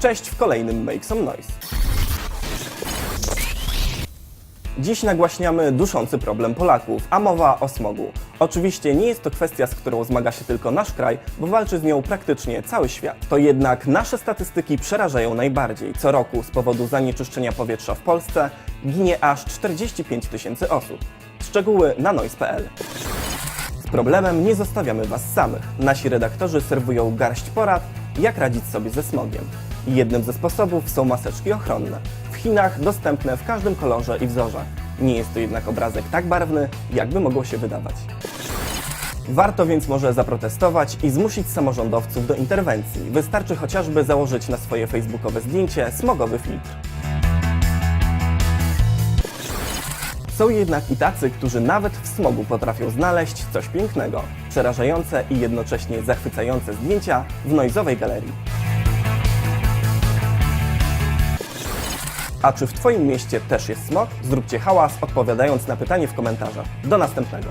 Cześć w kolejnym Make Some Noise. Dziś nagłaśniamy duszący problem Polaków, a mowa o smogu. Oczywiście nie jest to kwestia, z którą zmaga się tylko nasz kraj, bo walczy z nią praktycznie cały świat. To jednak nasze statystyki przerażają najbardziej. Co roku z powodu zanieczyszczenia powietrza w Polsce ginie aż 45 tysięcy osób. Szczegóły na noise.pl. Problemem nie zostawiamy Was samych. Nasi redaktorzy serwują garść porad, jak radzić sobie ze smogiem. Jednym ze sposobów są maseczki ochronne. W Chinach dostępne w każdym kolorze i wzorze. Nie jest to jednak obrazek tak barwny, jakby mogło się wydawać. Warto więc może zaprotestować i zmusić samorządowców do interwencji. Wystarczy chociażby założyć na swoje facebookowe zdjęcie smogowy filtr. Są jednak i tacy, którzy nawet w smogu potrafią znaleźć coś pięknego, przerażające i jednocześnie zachwycające zdjęcia w noizowej galerii. A czy w Twoim mieście też jest smog? Zróbcie hałas odpowiadając na pytanie w komentarzach. Do następnego.